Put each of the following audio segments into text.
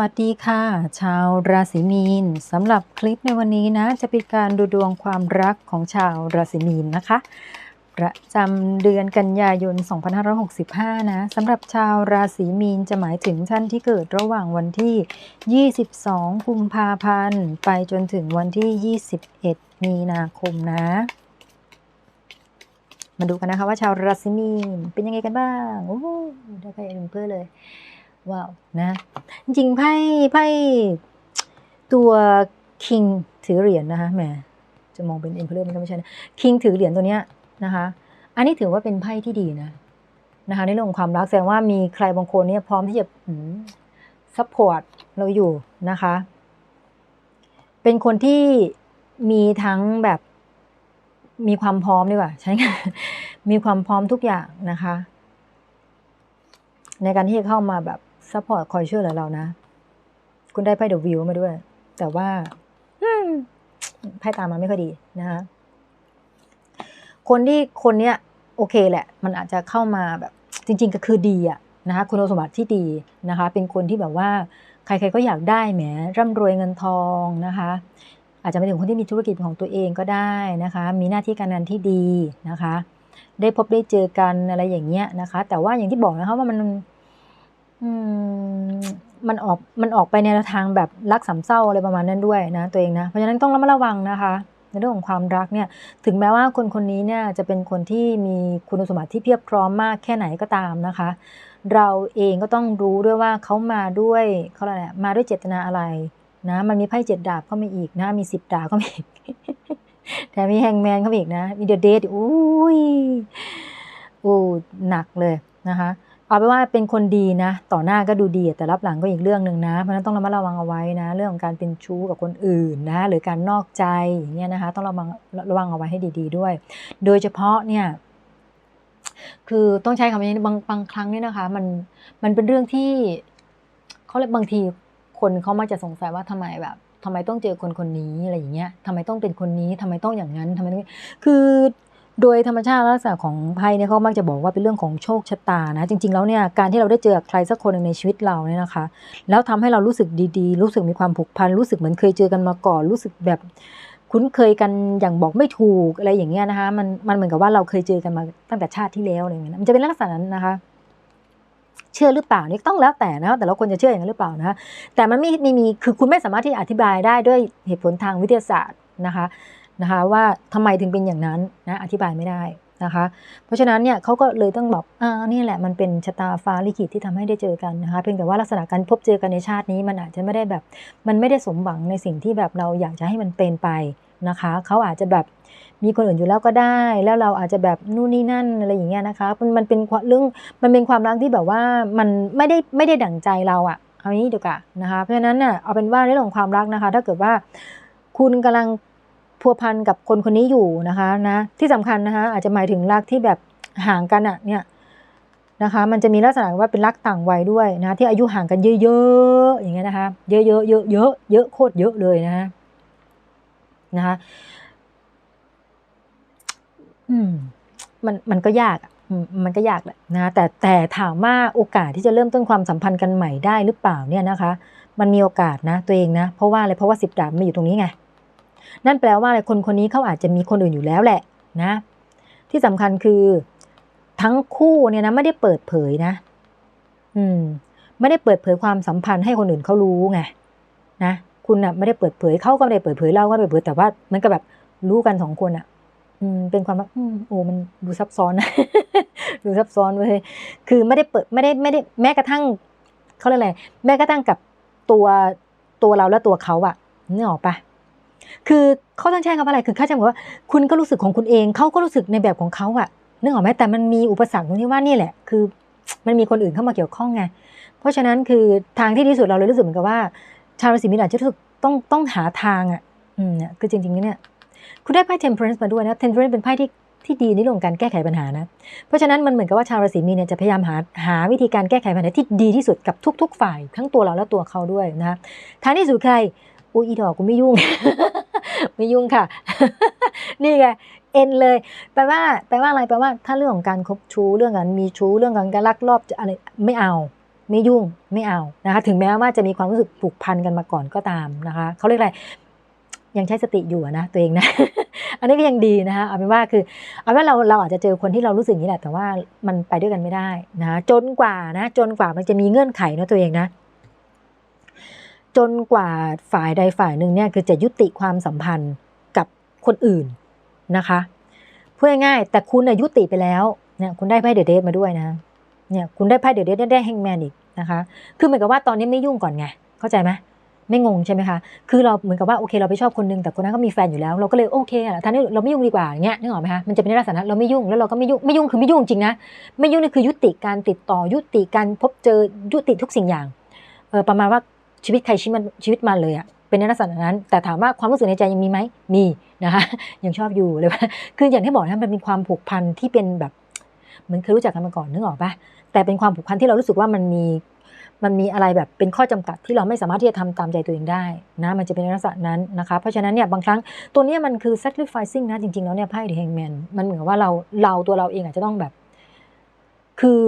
วัสดีค่ะ ชาวราศีมีนสำหรับคลิปในวันนี้นะ จะเป็นการดูดวงความรักของชาวราศีมีนนะคะประจำเดือนกันยายน 2565 นะสำหรับชาวราศีมีนจะหมายถึงท่านที่เกิดระหว่างวันที่ 22 กุมภาพันธ์ ไปจนถึงวันที่ 21 มีนาคมนะ มาดูกันนะคะว่าชาวราศีมีนเป็นยังไงกันบ้าง โอ้โหได้ไปเอ็นเพื่อเลย ว้าวนะจริงๆไพ่ไพ่ตัวคิงถือเหรียญนะคะแหมจะมองเป็นเอ็มเพลมันก็ไม่ใช่นะคิงถือเหรียญตัวเนี้ยนะคะอันนี้ถือว่าเป็นไพ่ที่ดีนะนะคะในเรื่องของความรักแสดงว่ามีใครบางคนเนี่ยพร้อมที่จะซัพพอร์ตเราอยู่นะคะ เป็นคนที่มีทั้งแบบมีความพร้อมดีกว่าใช่ไหมมีความพร้อมทุกอย่างนะคะ ในการที่จะเข้ามาแบบ ซัพพอร์ตคอยช่วยเหลือเรานะ คุณได้ไพ่เดอะวิวมาด้วย แต่ว่าไพ่ตามมาไม่ค่อยดีนะคะคนที่คนเนี้ย โอเคแหละ มันอาจจะเข้ามาแบบ จริง ๆ ก็คือดีอะนะคะคุณสมบัติที่ดีนะคะ เป็นคนที่แบบว่า ใคร ๆ ก็อยากได้แหมร่ำรวยเงินทองนะคะ อาจจะไปถึงคนที่มีธุรกิจของตัวเองก็ได้นะคะ มีหน้าที่การงานที่ดีนะคะ ได้พบได้เจอกันอะไรอย่างเงี้ยนะคะ แต่ว่าอย่างที่บอกนะคะว่ามัน มันออกมันออกไปในทางแบบรักสามเศร้าอะไรประมาณนั้นด้วยนะตัวเองนะ เพราะฉะนั้นต้องระมัดระวังนะคะ ในเรื่องของความรักเนี่ยถึงแม้ว่าคนคนนี้เนี่ยจะเป็นคนที่มีคุณสมบัติที่เพียบพร้อมมากแค่ไหนก็ตามนะคะ เราเองก็ต้องรู้ด้วยว่าเขามาด้วยเขาอะไรมาด้วยเจตนาอะไรนะมันมีไพ่เจ็ดดาบเข้ามาอีกนะมีสิบดาบเข้ามาอีกแต่มีแฮงแมนเข้ามาอีกนะมีเดอะเดทอุ้ยอู้หนักเลยนะคะ เอาไปว่าเป็นคนดีนะ ต่อหน้าก็ดูดีแต่รับหลังก็อีกเรื่องหนึ่งนะ เพราะนั้นต้องระมัดระวังเอาไว้นะ เรื่องของการเป็นชู้กับคนอื่นนะ หรือการนอกใจอย่างเงี้ยนะคะ ต้องระวังระวังเอาไว้ให้ดี ๆ ด้วย โดยเฉพาะเนี่ย คือต้องใช้คำนี้บางบางครั้งเนี่ยนะคะ มันมันเป็นเรื่องที่เขาเลยกบางทีคนเขามักจะสงสัยว่าทำไมแบบทำไมต้องเจอคนคนนี้อะไรอย่างเงี้ยทำไมต้องเป็นคนนี้ทำไมต้องอย่างนั้นทำไมต้องคือ โดยธรรมชาติลักษณะของไพ่เนี่ยเขามักจะบอกว่าเป็นเรื่องของโชคชะตานะจริง ๆแล้วเนี่ยการที่เราได้เจอใครสักคนหนึ่งในชีวิตเราเนี่ยนะคะ แล้วทำให้เรารู้สึกดีๆ รู้สึกมีความผูกพันรู้สึกเหมือนเคยเจอกันมาก่อน รู้สึกแบบคุ้นเคยกันอย่างบอกไม่ถูกอะไรอย่างเงี้ยนะคะมันมันเหมือนกับว่าเราเคยเจอกันมาตั้งแต่ชาติที่แล้วอะไรอย่างเงี้ยมันจะเป็นลักษณะนั้นนะคะ เชื่อหรือเปล่านี่ต้องแล้วแต่นะแต่ละคนจะเชื่ออย่างนั้นหรือเปล่านะแต่มันไม่ไม่มีคือคุณไม่สามารถที่จะอธิบายได้ด้วยเหตุผลทางวิทยาศาสตร์นะคะ นะคะว่าทำไมถึงเป็นอย่างนั้นนะอธิบายไม่ได้นะคะ เพราะฉะนั้นเนี่ยเขาก็เลยต้องบอกอ่านี่แหละมันเป็นชะตาฟ้าลิขิตที่ทำให้ได้เจอกันนะคะเพียงแต่ว่าลักษณะการพบเจอกันในชาตินี้มันอาจจะไม่ได้แบบ มันไม่ได้สมหวังในสิ่งที่แบบเราอยากจะให้มันเป็นไปนะคะเขาอาจจะแบบมีคนอื่นอยู่แล้วก็ได้ แล้วเราอาจจะแบบนู่นนี่นั่นอะไรอย่างเงี้ยนะคะมันมันเป็นเรื่องมันเป็นความรักที่แบบว่ามันไม่ได้ไม่ได้ดั่งใจเราอะเอางี้ดีกว่านะคะเพราะฉะนั้นเนี่ยเอาเป็นว่าเรื่องของความรักนะคะ ถ้าเกิดว่าคุณกำลัง พัวพันกับคนคนนี้อยู่นะคะนะที่สำคัญนะคะอาจจะหมายถึงรักที่แบบห่างกันอะเนี่ยนะคะ มันจะมีลักษณะว่าเป็นรักต่างวัยด้วยนะที่อายุห่างกันเยอะๆอย่างเงี้ยนะคะ เยอะๆเยอะเยอะเยอะโคตรเยอะเลยนะนะคะอืมมันมันก็ยากอมันก็ยากแหละนะแต่แต่ถามว่าโอกาสที่จะเริ่มต้นความสัมพันธ์กันใหม่ได้หรือเปล่าเนี่ยนะคะ มันมีโอกาสนะตัวเองนะ เพราะว่าอะไรเพราะว่าสิบดาบมันอยู่ตรงนี้ไง นั่นแปลว่าอะไรคนคนนี้เขาอาจจะมีคนอื่นอยู่แล้วแหละนะ ที่สำคัญคือทั้งคู่เนี่ยนะไม่ได้เปิดเผยนะ อืม ไม่ได้เปิดเผยความสัมพันธ์ให้คนอื่นเขารู้ไงนะคุณนะ่ะไม่ได้เปิดเผยเขาก็ไม่ได้เปิดเผยเราก็ไม่ได้เปิดเผยแต่ว่า มันก็แบบรู้กันสองคนอะ่ะ อืม เป็นความว่าโอ้มันดูซับซ้อนนะดูซับซ้อนเว้ยคือไม่ได้เปิดไม่ได้ไม่ได้แม้กระทั่งเขาเรียกอะไรแม้กระทั่งกับตัวตัวเราและตัวเขาอะนึกออกปะ คือเขาต้องใช้คำว่าอะไรคือเขาจะบอกว่า คุณก็รู้สึกของคุณเองเขาก็รู้สึกในแบบของเขาอะนึกออกไหมแต่มันมีอุปสรรคตรงที่ว่านี่แหละ คือ มันมีคนอื่นเข้ามาเกี่ยวข้องไงเพราะฉะนั้นคือทางที่ดีสุดเราเลยรู้สึกเหมือนกับว่า ชาวราศีมีนอาจจะรู้สึกต้องต้องหาทางอะอืมเนี่ยคือจริงๆเนี่ยคุณได้ไพ่ temperance มาด้วยนะ temperance เป็นไพ่ที่ที่ดีในเรื่องการแก้ไขปัญหานะ เพราะฉะนั้นมันเหมือนกับว่าชาวราศีมีนเนี่ยจะพยายามหาหาวิธีการแก้ไขปัญหาที่ดีที่สุดกับทุก ๆ ฝ่าย ทั้งตัวเราและตัวเขาด้วยนะทางที่สุดใคร อุ้ยอีดอกกูไม่ยุ่ง ไม่ยุ่งค่ะ นี่ไงเอ็นเลยแปลว่าแปลว่าอะไรแปลว่า ถ้าเรื่องของการคบชู้เรื่องการมีชู้เรื่องการการลักลอบอะไรไม่เอา ไม่ยุ่งไม่เอานะคะ ถึงแม้ว่าจะมีความรู้สึกผูกพันกันมาก่อนก็ตามนะคะเขาเรียกอะไรยังใช้สติอยู่นะตัวเองนะ อันนี้ก็ยังดีนะคะเอาเป็นว่าคือเอาเป็นว่าเราเราอาจจะเจอคนที่เรารู้สึกอย่างนี้แหละแต่ว่ามันไปด้วยกันไม่ได้นะจนกว่านะ จนกว่ามันจะมีเงื่อนไขนะตัวเองนะ จนกว่าฝ่ายใดฝ่ายหนึ่งเนี่ยคือจะยุติความสัมพันธ์กับคนอื่นนะคะพูดง่ายๆแต่คุณน่ยยุติไปแล้วเนี่ยคุณได้ไพ่เดเดทมาด้วยนะเนี่ยคุณได้ไพ่เดเดทได้แฮงแมนอีกนะคะคือเหมือนกับว่าตอนนี้ไม่ยุ่งก่อนไงเข้าใจไหมไม่งงใช่ไหมคะ คือเราเหมือนกับว่าโอเคเราไปชอบคนนึงแต่คนนั้นก็มีแฟนอยู่แล้ว เราก็เลยโอเคอะท่านนี้เราไม่ยุ่งดีกว่าอย่างเงี้ยนึกออกไหมคะ มันจะเป็นลักษณะเราไม่ยุ่งแล้วเราก็ไม่ยุ่งไม่ยุ่งคือไม่ยุ่งจริงนะ ไม่ยุ่งนี่คือยุติการติดต่อยุติการพบเจอยุติทุกสิ่งอย่าง เออประมาณว่า ชีวิตใครชีวิตมันชีวิตมันเลยอะเป็นในลักษณะนั้น แต่ถามว่าความรู้สึกในใจยังมีไหมมีนะคะยังชอบอยู่เลยว่าคืออย่างที่บอกนะมันเป็นความผูกพันที่เป็นแบบเหมือนเคยรู้จักกันมาก่อนนึกออกปะแต่เป็นความผูกพันที่เรารู้สึกว่ามันมีมันมีอะไรแบบเป็นข้อจำกัดที่เราไม่สามารถที่จะทำตามใจตัวเองได้นะมันจะเป็นลักษณะนั้นนะคะเพราะฉะนั้นเนี่ยบางครั้งตัวนี้มันคือ sacrificing นะจริงๆแล้วเนี่ยไพ่ the hangman มันเหมือนว่าเราเราตัวเราเองอาจจะต้องแบบ คือ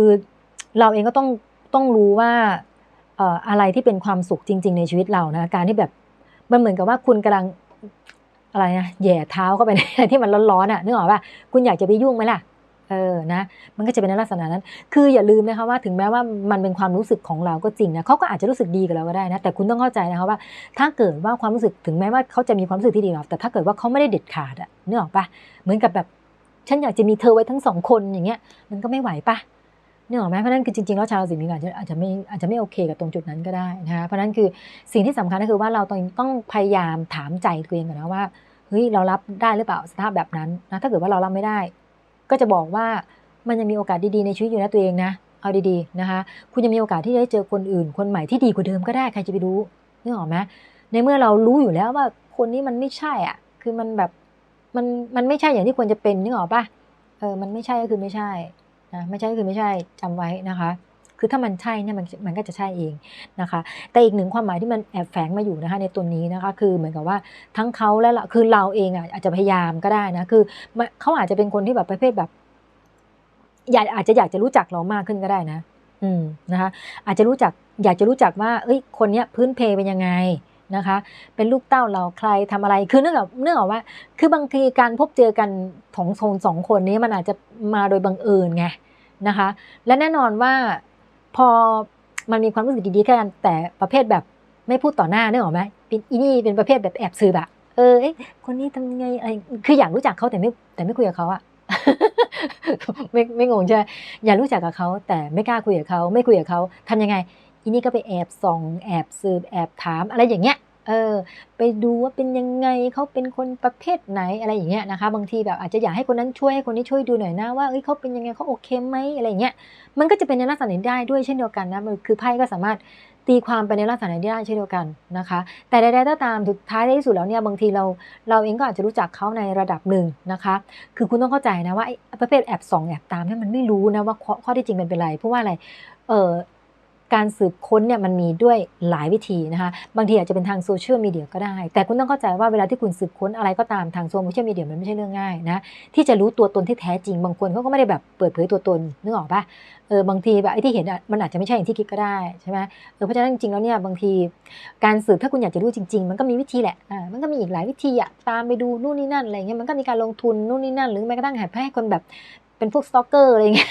เราเองก็ต้องต้องรู้ว่า อะไรที่เป็นความสุขจริง ๆ ในชีวิตเรานะการที่แบบมันเหมือนกับว่าคุณกำลังอะไรนะแย่เท้าเข้าไปในที่มันร้อนๆอะนึกออกป่ะคุณอยากจะไปยุ่งไหมล่ะเออนะมันก็จะเป็นในลักษณะนั้น คืออย่าลืมนะคะว่าถึงแม้ว่ามันเป็นความรู้สึกของเราก็จริงนะเขาก็อาจจะรู้สึกดีกับเราก็ได้นะแต่คุณต้องเข้าใจนะคะว่า ถ้าเกิดว่าความรู้สึกถึงแม้ว่าเขาจะมีความรู้สึกที่ดีกับเราแต่ถ้าเกิดว่าเขาไม่ได้เด็ดขาดอะนึกออกปะเหมือนกับแบบฉันอยากจะมีเธอไว้ทั้งสองคนอย่างเงี้ยมันก็ไม่ไหวปะ นึกออไหมเพราะนั้นคือจริงๆแล้วชาวราศีมีนอาจจะอาจจะไม่อาจจะไม่โอเคกับตรงจุดนั้นก็ได้นะคะเพราะนั้นคือสิ่งที่สำคัญก็คือว่าเราต้องต้องพยายามถามใจตัวเองก่อนนะว่าเฮ้ยเรารับได้หรือเปล่าสภาพแบบนั้นนะถ้าเกิดว่าเรารับไม่ได้ ก็จะบอกว่ามันยังมีโอกาสดีๆในชีวิตอยู่นะตัวเองนะเอาดีๆนะคะ คุณจะมีโอกาสที่จะได้เจอคนอื่น คนใหม่ที่ดีกว่าเดิมก็ได้ใครจะไปรู้นึกออกไหมในเมื่อเรารู้อยู่แล้วว่าคนนี้มันไม่ใช่อะ คือมันแบบมันมันไม่ใช่อย่างที่ควรจะเป็นนึกออกปะเออมันไม่ใช่ก็คือไม่ใช่ นะไม่ใช่คือไม่ใช่จำไว้นะคะ คือถ้ามันใช่เนี่ยมันมันก็จะใช่เองนะคะ แต่อีกหนึ่งความหมายที่มันแอบแฝงมาอยู่นะคะ ในตัวนี้นะคะคือเหมือนกับว่าทั้งเขาและเราคือเราเองอะอาจจะพยายามก็ได้นะคือเขาอาจจะเป็นคนที่แบบประเภทแบบอยากอาจจะอยากจะรู้จักเรามากขึ้นก็ได้นะ อืมนะคะ อาจจะรู้จักอยากจะรู้จักว่า เอ้ย คนเนี้ยพื้นเพเป็นยังไง นะคะ เป็นลูกเต้าเราใครทำอะไร คือเนื่องจากเนื่องจากว่า คือบางทีการพบเจอกันของโซนสองคนนี้มันอาจจะมาโดยบังเอิญไงนะคะ และแน่นอนว่าพอมันมีความรู้สึกดีๆกันแต่ประเภทแบบไม่พูดต่อหน้าเนื่องจากไหมเป็นอีนี่เป็นประเภทแบบแอบซื้อแบบเออคนนี้ทำไงอะไรคืออยากรู้จักเขาแต่ไม่แต่ไม่คุยกับเขาอะไม่ไม่งงใช่อยากรู้จักกับเขาแต่ไม่กล้าคุยกับเขาไม่คุยกับเขาทำยังไง อีนี่ก็ไปแอบส่อง แอบสืบแอบถามอะไรอย่างเงี้ยเออไปดูว่าเป็นยังไงเขาเป็นคนประเภทไหนอะไรอย่างเงี้ยนะคะ บางทีแบบอาจจะอยากให้คนนั้นช่วยให้คนนี้ช่วยดูหน่อยนะว่าเอ้ยเขาเป็นยังไงเขาโอเคไหมอะไรอย่างเงี้ยมันก็จะเป็นในลักษณะนี้ได้ด้วยเช่นเดียวกันนะคือไพ่ก็สามารถตีความไปในลักษณะนี้ได้เช่นเดียวกันนะคะ แต่ใดๆก็ตามสุดท้ายที่สุดแล้วเนี่ยบางทีเราเราเองก็อาจจะรู้จักเขาในระดับหนึ่งนะคะ คือคุณต้องเข้าใจนะว่าประเภทแอบส่องแอบตามเนี่ยมันไม่รู้นะว่าข้อที่จริงเป็นเป็นไรเพราะว่าอะไรเออ การสืบค้นเนี่ยมันมีด้วยหลายวิธีนะคะ บางทีอาจจะเป็นทางโซเชียลมีเดียก็ได้ แต่คุณต้องเข้าใจว่าเวลาที่คุณสืบค้นอะไรก็ตามทางโซเชียลมีเดียมันไม่ใช่เรื่องง่ายนะ ที่จะรู้ตัวตนที่แท้จริง บางคนเขาก็ไม่ได้แบบเปิดเผยตัวตนนึกออกปะเออบางทีแบบไอ้ที่เห็นมันอาจจะไม่ใช่อย่างที่คิดก็ได้ใช่ไหมเออเพราะฉะนั้นจริงๆแล้วเนี่ยบางทีการสืบถ้าคุณอยากจะรู้จริง ๆ มันก็มีวิธีแหละอ่ามันก็มีอีกหลายวิธีอะตามไปดูนู่นนี่นั่นอะไรเงี้ยมันก็มีการลงทุนนู่นนี่นั่น หรือแม้กระทั่งให้คนแบบ เป็นพวกสตอกเกอร์อะไรเงี้ย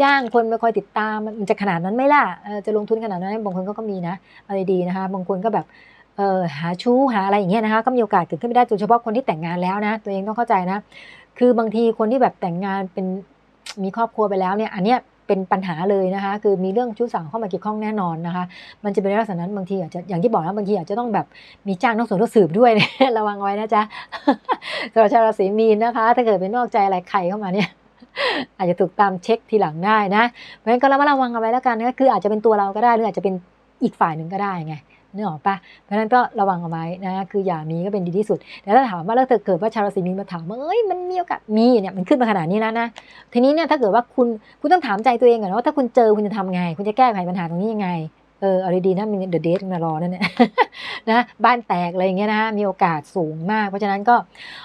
จ้างคนมาคอยติดตามมันจะขนาดนั้นไหมล่ะจะลงทุนขนาดนั้นบางคนก็มีนะอะไรดีนะคะบางคนก็แบบเออหาชู้หาอะไรอย่างเงี้ยนะคะก็มีโอกาสเกิดขึ้นไม่ได้โดยเฉพาะคนที่แต่งงานแล้วนะ ตัวเองต้องเข้าใจนะ คือบางทีคนที่แบบแต่งงานเป็นมีครอบครัวไปแล้วเนี่ยอันเนี้ยเป็นปัญหาเลยนะคะ คือมีเรื่องชู้สาวเข้ามาเกี่ยวข้องแน่นอนนะคะ มันจะเป็นลักษณะนั้นบางทีอาจจะอย่างที่บอกนะบางทีอาจจะต้องแบบมีจ้างนักสืบนักสืบด้วยระวังไว้นะจ๊ะสำหรับชาวราศีมีนนะคะ ถ้าเกิดเป็นนอกใจอะไรใครเข้ามาเนี่ย อาจจะถูกตามเช็คทีหลังได้นะ เพราะฉะนั้นก็ระมัดระวังเอาไว้แล้วกันก็คืออาจจะเป็นตัวเราก็ได้หรืออาจจะเป็นอีกฝ่ายหนึ่งก็ได้ไงนึกออกปะเพราะฉะนั้นก็ระวังเอาไว้นะ คืออย่ามีก็เป็นดีที่สุด แต่ถ้าถามว่าแล้วเกิดว่าชาวราศีมีนมาถามว่าเอ้ยมันมีโอกาสมีเนี่ยมันขึ้นมาขนาดนี้แล้วนะ ทีนี้เนี่ยถ้าเกิดว่าคุณคุณต้องถามใจตัวเองก่อนว่าถ้าคุณเจอคุณจะทำไง คุณจะแก้ไขปัญหาตรงนี้ยังไง เออเอาดีๆนะมีเดอะเดทมารอนั่นแหละนะบ้านแตกอะไรอย่างเงี้ยนะมีโอกาสสูงมาก เพราะฉะนั้นก็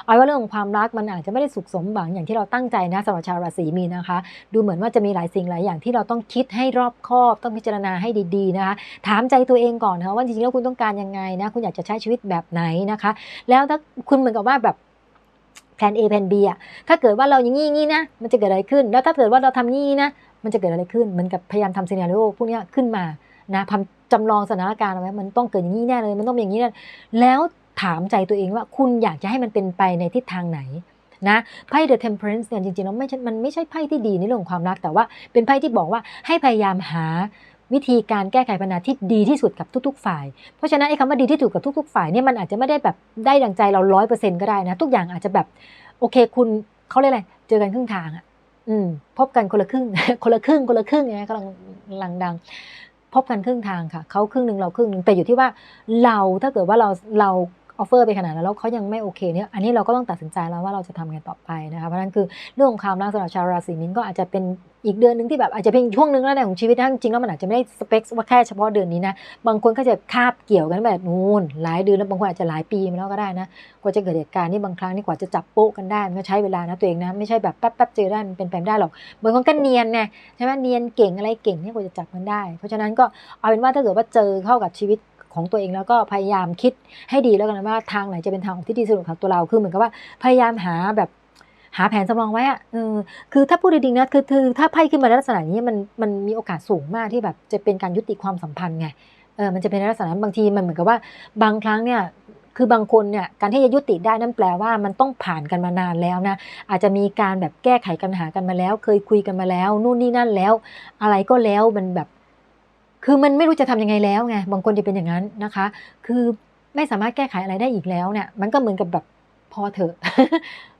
เอาว่าเรื่องของความรักมันอาจจะไม่ได้สุขสมหวังอย่างที่เราตั้งใจนะสำหรับชาวราศีมีนนะคะ ดูเหมือนว่าจะมีหลายสิ่งหลายอย่างที่เราต้องคิดให้รอบคอบต้องพิจารณาให้ดีๆนะคะถามใจตัวเองก่อนนะคะว่าจริงๆแล้วคุณต้องการยังไงนะคุณอยากจะใช้ชีวิตแบบไหนนะคะ แล้วถ้าคุณเหมือนกับว่าแบบแผน A แผน B อะ ถ้าเกิดว่าเราอย่างงี้งี้นะ มันจะเกิดอะไรขึ้น แล้วถ้าเกิดว่าเราทำงี้นะ มันจะเกิดอะไรขึ้น เหมือนกับพยายามทำซีนารีโอพวกนี้ขึ้นมา นะทำจำลองสถานการณ์เอาไว้มันต้องเกิดอย่างนี้แน่เลย มันต้องเป็นอย่างนี้แน่แล้วถามใจตัวเองว่าคุณอยากจะให้มันเป็นไปในทิศทางไหนนะไพ่ The Temperance เนี่ยจริงๆแล้วไม่ใช่มันไม่ใช่ไพ่ที่ดีในเรื่องความรักแต่ว่าเป็นไพ่ที่บอกว่าให้พยายามหาวิธีการแก้ไขปัญหาที่ดีที่สุดกับทุก ๆ ฝ่าย เพราะฉะนั้นไอ้คำว่าดีที่สุดกับทุก ๆ ฝ่ายเนี่ยมันอาจจะไม่ได้แบบได้ดังใจเราร้อยเปอร์เซ็นต์ก็ได้นะ ทุกอย่างอาจจะแบบโอเคคุณเขาเรียกอะไรเจอกันครึ่งทางอะอืมพบกันคนละครึ่งคนละครึ่งคนละครึ่งไงกำลังกำลังดัง บกันครึ่งทางค่ะเขาครึ่งหนึ่งเราครึ่งหนึ่งแต่อยู่ที่ว่าเราถ้าเกิดว่าเราเรา ออฟเฟอร์ไปขนาดนั้นแล้วเขายังไม่โอเคเนี่ยอันนี้เราก็ต้องตัดสินใจแล้วว่าเราจะทำไงต่อไปนะคะเพราะนั้นคือเรื่องของความรักสำหรับชาวราศีมินก็อาจจะเป็นอีกเดือนหนึ่งที่แบบอาจจะเป็นช่วงหนึ่งแล้วในของชีวิตนะจริงแล้วมันอาจจะไม่ได้สเปคว่าแค่เฉพาะเดือนนี้นะบางคนก็จะคาบเกี่ยวกันแบบนู้นหลายเดือนแล้วบางคนอาจจะหลายปีมาแล้วก็ได้นะกว่าจะเกิดเหตุการณ์นี่บางครั้งนี่กว่าจะจับโป๊ะกันได้มันก็ใช้เวลานะตัวเองนะไม่ใช่แบบแป๊บๆเจอได้มันเป็นไปไม่ได้หรอกบางคนก็เนียนไงใช่ไหมเนียนเก่งอะไรเก่งเนี่ยกว่าจะจับมันได้ เพราะฉะนั้นก็เอาเป็นว่าถ้าเกิดว่าเจอเข้ากับชีวิต ของตัวเองแล้วก็พยายามคิดให้ดีแล้วกันว่าทางไหนจะเป็นทางออกที่ดีสำหรับตัวเราคือเหมือนกับว่าพยายามหาแบบหาแผนสำรองไว้อะเออคือถ้าพูดดีๆนะคือคือถ้าไพ่ขึ้นมาในลักษณะนี้มันมันมีโอกาสสูงมากที่แบบจะเป็นการยุติความสัมพันธ์ไงเออมันจะเป็นในลักษณะนั้นบางทีมันเหมือนกับว่าบางครั้งเนี่ยคือบางคนเนี่ยการที่จะยุติได้นั่นแปลว่ามันต้องผ่านกันมานานแล้วนะอาจจะมีการแบบแก้ไขปัญหากันมาแล้ว เคยคุยกันมาแล้ว นู่นนี่นั่นแล้ว อะไรก็แล้วมันแบบ คือมันไม่รู้จะทำยังไงแล้วไงบางคนจะเป็นอย่างนั้นนะคะ คือไม่สามารถแก้ไขอะไรได้อีกแล้วเนี่ยมันก็เหมือนกับแบบพอเถอะ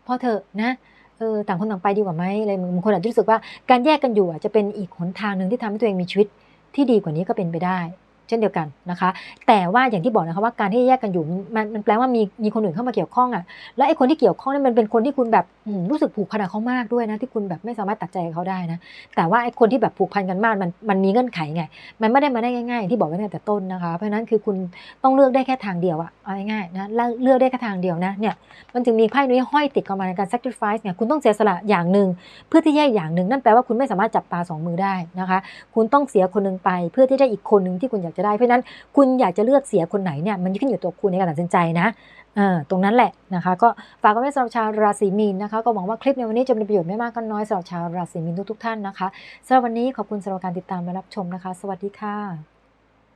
พอเถอะนะเออต่างคนต่างไปดีกว่าไหมอะไรบางคนอาจจะรู้สึกว่าการแยกกันอยู่อาจจะเป็นอีกหนทางหนึ่งที่ทำให้ตัวเองมีชีวิตที่ดีกว่านี้ก็เป็นไปได้ เช่นเดียวกันนะคะ แต่ว่าอย่างที่บอกนะคะว่าการที่แยกกันอยู่มันมันแปลว่ามีมีคนอื่นเข้ามาเกี่ยวข้องอะและไอ้คนที่เกี่ยวข้องนี่มันเป็นคนที่คุณแบบ รู้สึกผูกพันกับเขามากด้วยนะ ที่คุณแบบไม่สามารถตัดใจเขาได้นะ แต่ว่าไอ้คนที่แบบผูกพันกันมากมันมันมีเงื่อนไขไง มันไม่ได้มาได้ง่ายๆอย่างที่บอกไว้ตั้งแต่ต้นนะคะ เพราะนั้นคือคุณต้องเลือกได้แค่ทางเดียวอะเอาง่ายๆนะเลือกได้แค่ทางเดียวนะเนี่ยมันจึงมีไพ่นี้ห้อยติดเข้ามาในการ sacrifice เนี่ยคุณต้องเสียสละอย่างหนึ่งเพื่อที่จะอย่างหนึ่งนั่นแปลว่าคุณไม่สามารถจับปลาสองมือได้นะคะ คุณต้องเสียคนหนึ่งไป เพื่อที่ได้อีกคนหนึ่งที่คุณอยากจะได้เพราะนั้นคุณอยากจะเลือกเสียคนไหนเนี่ยมันขึ้นอยู่ตัวคุณในการตัดสินใจนะ ตรงนั้นแหละนะคะ ก็ฝากไว้สำหรับชาวราศีมีนนะคะ ก็หวังว่าคลิปในวันนี้จะเป็นประโยชน์ไม่มากก็น้อยสำหรับชาวราศีมีนทุกๆท่านนะคะสำหรับวันนี้ขอบคุณสำหรับการติดตามและรับชมนะคะ สวัสดีค่ะ